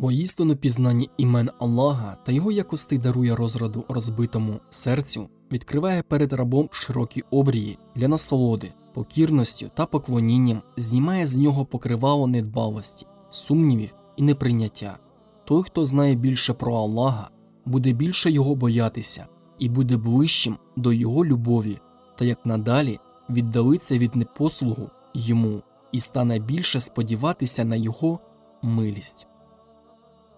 Воістину пізнання імен Аллаха та його якостей дарує розраду розбитому серцю, відкриває перед рабом широкі обрії для насолоди, покірністю та поклонінням знімає з нього покривало недбалості, сумнівів і неприйняття. Той, хто знає більше про Аллаха, буде більше його боятися і буде ближчим до його любові, та як надалі віддалиться від непослугу йому і стане більше сподіватися на його милість.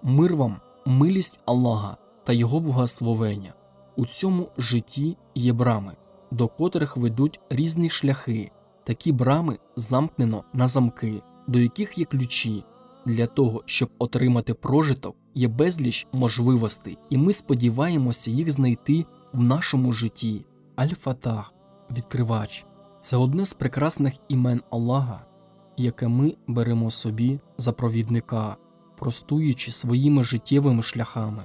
Мир вам, милість Аллаха та Його благословення. У цьому житті є брами, до котрих ведуть різні шляхи. Такі брами замкнено на замки, до яких є ключі. Для того, щоб отримати прожиток, є безліч можливостей, і ми сподіваємося їх знайти в нашому житті. Аль-Фатах, відкривач, це одне з прекрасних імен Аллаха, яке ми беремо собі за провідника простуючи своїми життєвими шляхами.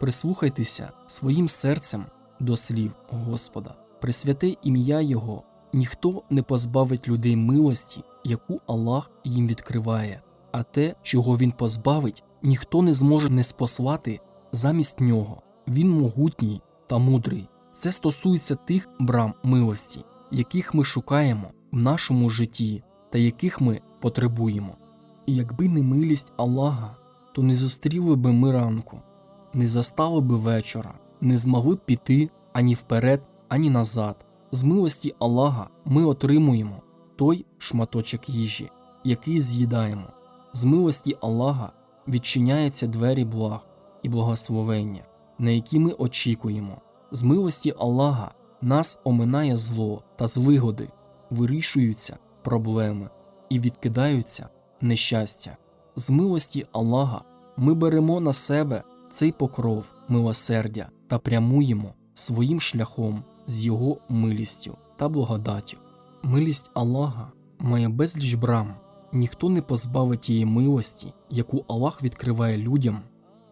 Прислухайтеся своїм серцем до слів Господа, присвяти ім'я Його, ніхто не позбавить людей милості, яку Аллах їм відкриває, а те, чого Він позбавить, ніхто не зможе не спослати замість нього. Він могутній та мудрий. Це стосується тих брам милості, яких ми шукаємо в нашому житті та яких ми потребуємо. І якби не милість Аллаха, то не зустріли би ми ранку, не застали би вечора, не змогли б піти ані вперед, ані назад. З милості Аллаха ми отримуємо той шматочок їжі, який з'їдаємо. З милості Аллаха відчиняються двері благ і благословення, на які ми очікуємо. З милості Аллаха нас оминає зло та злигоди, вирішуються проблеми і відкидаються нещастя. З милості Аллаха ми беремо на себе цей покров милосердя та прямуємо своїм шляхом з Його милістю та благодаттю. Милість Аллаха має безліч брам, ніхто не позбавить тієї милості, яку Аллах відкриває людям,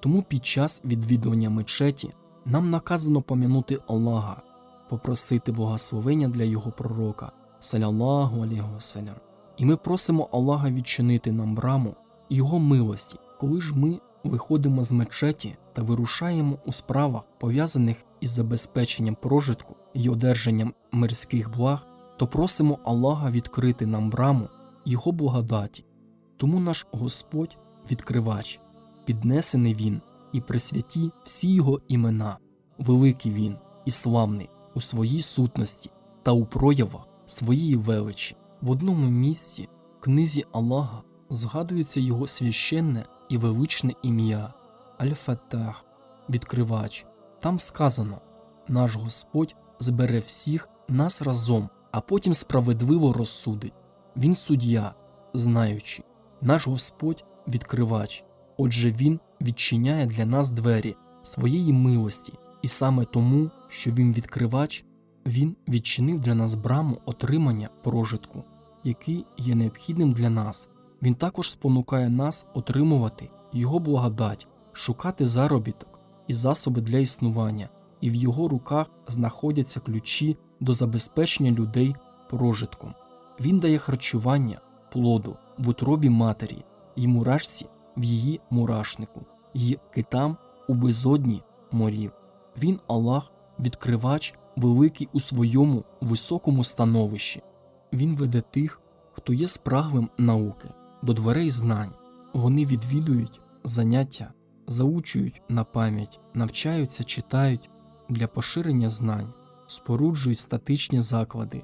тому під час відвідування мечеті нам наказано пом'янути Аллаха, попросити благословення для Його пророка, саляллаху алейхи вассалям. І ми просимо Аллаха відчинити нам браму Його милості, коли ж ми виходимо з мечеті та вирушаємо у справах, пов'язаних із забезпеченням прожитку і одержанням мирських благ, то просимо Аллаха відкрити нам браму Його благодаті. Тому наш Господь відкривач, піднесений Він і присвяті всі Його імена, великий Він і славний у своїй сутності та у проявах своєї величі. В одному місці в книзі Аллаха згадується його священне і величне ім'я Аль-Фаттах, відкривач. Там сказано: наш Господь збере всіх нас разом, а потім справедливо розсудить. Він суддя, знаючи, наш Господь відкривач, отже, Він відчиняє для нас двері своєї милості, і саме тому, що Він відкривач, Він відчинив для нас браму отримання прожитку який є необхідним для нас. Він також спонукає нас отримувати Його благодать, шукати заробіток і засоби для існування, і в його руках знаходяться ключі до забезпечення людей прожитком. Він дає харчування, плоду в утробі матері, і мурашці в її мурашнику, і китам у безодні морів. Він Аллах, відкривач, великий у своєму високому становищі. Він веде тих, хто є спраглим науки, до дверей знань. Вони відвідують заняття, заучують на пам'ять, навчаються, читають для поширення знань, споруджують статичні заклади,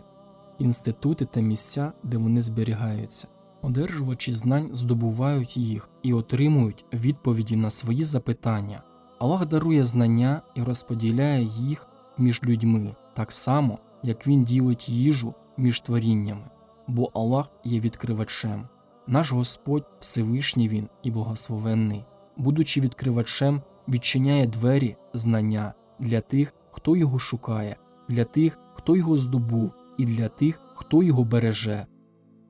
інститути та місця, де вони зберігаються. Одержувачі знань здобувають їх і отримують відповіді на свої запитання. Аллах дарує знання і розподіляє їх між людьми так само, як він ділить їжу між творіннями, бо Аллах є відкривачем. Наш Господь Всевишній Він і благословенний, будучи відкривачем, відчиняє двері знання для тих, хто його шукає, для тих, хто його здобув, і для тих, хто його береже.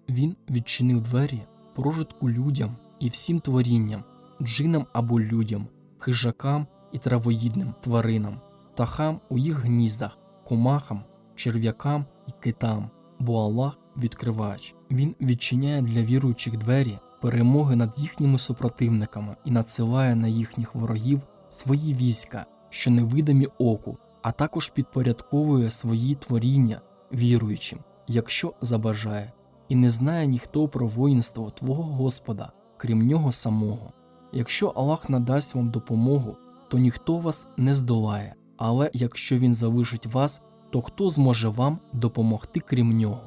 Він відчинив двері прожитку людям і всім творінням, джинам або людям, хижакам і травоїдним тваринам, птахам у їх гніздах, комахам, черв'якам і китам бо Аллах відкривач. Він відчиняє для віруючих двері перемоги над їхніми супротивниками і надсилає на їхніх ворогів свої війська, що невидимі оку, а також підпорядковує свої творіння віруючим, якщо забажає, і не знає ніхто про воїнство Твого Господа, крім нього самого. Якщо Аллах надасть вам допомогу, то ніхто вас не здолає, але якщо він залишить вас, то хто зможе вам допомогти крім нього?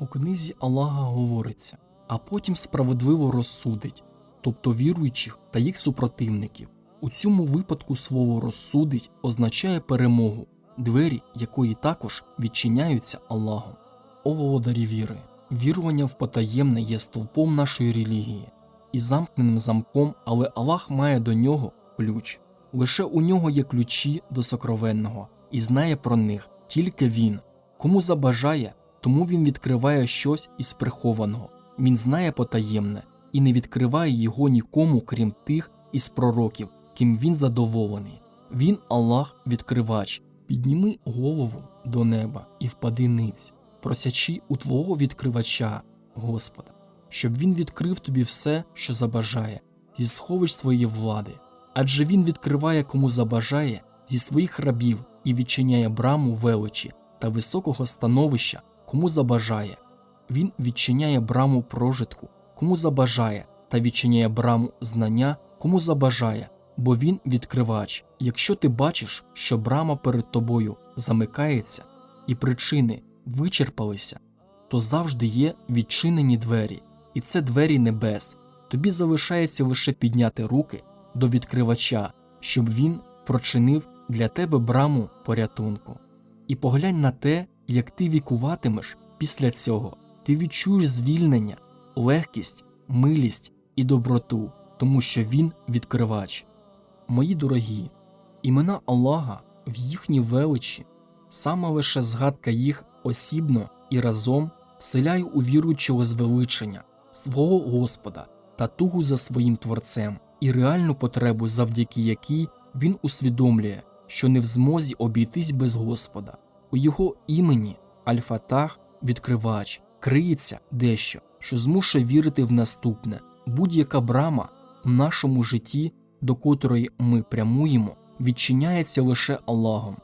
У книзі Аллаха говориться, а потім справедливо розсудить, тобто віруючих та їх супротивників. У цьому випадку слово розсудить означає перемогу, двері якої також відчиняються Аллахом. О володарі віри, вірування в потаємне є стовпом нашої релігії і замкненим замком, але Аллах має до нього ключ. Лише у нього є ключі до сокровенного, і знає про них тільки він. Кому забажає, тому він відкриває щось із прихованого. Він знає потаємне і не відкриває його нікому, крім тих із пророків, ким він задоволений. Він Аллах відкривач. Підніми голову до неба і впади ниць, просячи у твого відкривача, Господа, щоб він відкрив тобі все, що забажає, зі сховищ своєї влади. Адже він відкриває кому забажає зі своїх рабів і відчиняє браму величі та високого становища, кому забажає. Він відчиняє браму прожитку, кому забажає, та відчиняє браму знання, кому забажає, бо він відкривач. Якщо ти бачиш, що брама перед тобою замикається і причини вичерпалися, то завжди є відчинені двері, і це двері небес. Тобі залишається лише підняти руки до відкривача, щоб він прочинив для тебе браму порятунку. І поглянь на те, як ти вікуватимеш після цього, ти відчуєш звільнення, легкість, милість і доброту, тому що він відкривач. Мої дорогі, імена Аллаха в їхній величі, саме лише згадка їх осібно і разом вселяє у віруючого звеличення свого Господа та тугу за своїм творцем і реальну потребу, завдяки якій він усвідомлює, що не в змозі обійтись без Господа. У його імені Аль-Фатах, відкривач, криється дещо, що змушує вірити в наступне будь-яка брама в нашому житті, до котрої ми прямуємо, відчиняється лише Аллахом.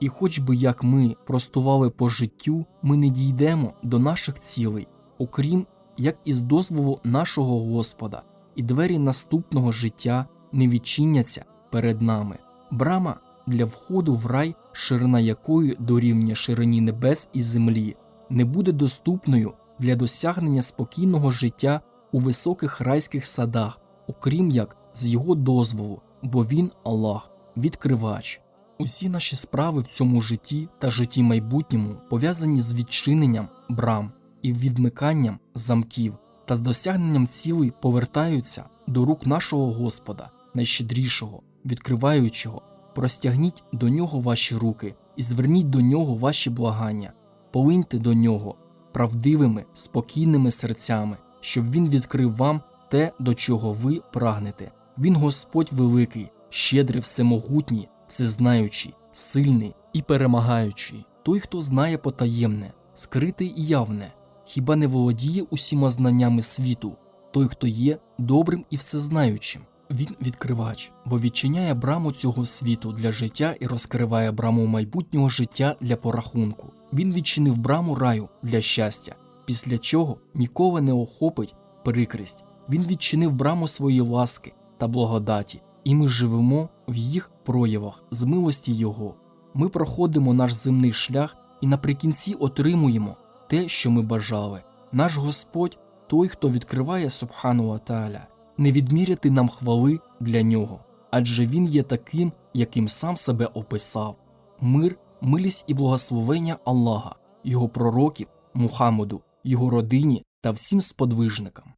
І хоч би як ми простували по життю, ми не дійдемо до наших цілей, окрім як із дозволу нашого Господа, і двері наступного життя не відчиняться перед нами. Брама для входу в рай, ширина якої дорівнює ширині небес і землі, не буде доступною для досягнення спокійного життя у високих райських садах, окрім як з його дозволу, бо він Аллах, відкривач. Усі наші справи в цьому житті та житті майбутньому пов'язані з відчиненням брам і відмиканням замків та з досягненням цілей повертаються до рук нашого Господа, найщедрішого, відкриваючого. Простягніть до нього ваші руки і зверніть до нього ваші благання, полиньте до нього правдивими, спокійними серцями, щоб він відкрив вам те, до чого ви прагнете. Він Господь великий, щедрий, всемогутній, всезнаючий, сильний і перемагаючий, той, хто знає потаємне, скрите і явне, хіба не володіє усіма знаннями світу, той, хто є добрим і всезнаючим. Він відкривач, бо відчиняє браму цього світу для життя і розкриває браму майбутнього життя для порахунку. Він відчинив браму раю для щастя, після чого ніколи не охопить прикрість. Він відчинив браму своєї ласки та благодаті, і ми живемо в їх проявах з милості Його. Ми проходимо наш земний шлях і наприкінці отримуємо те, що ми бажали. Наш Господь той, хто відкриває Субхану Тааля, не відміряти нам хвали для нього, адже він є таким, яким сам себе описав мир, милість і благословення Аллаха, його пророків, Мухаммеду, його родині та всім сподвижникам.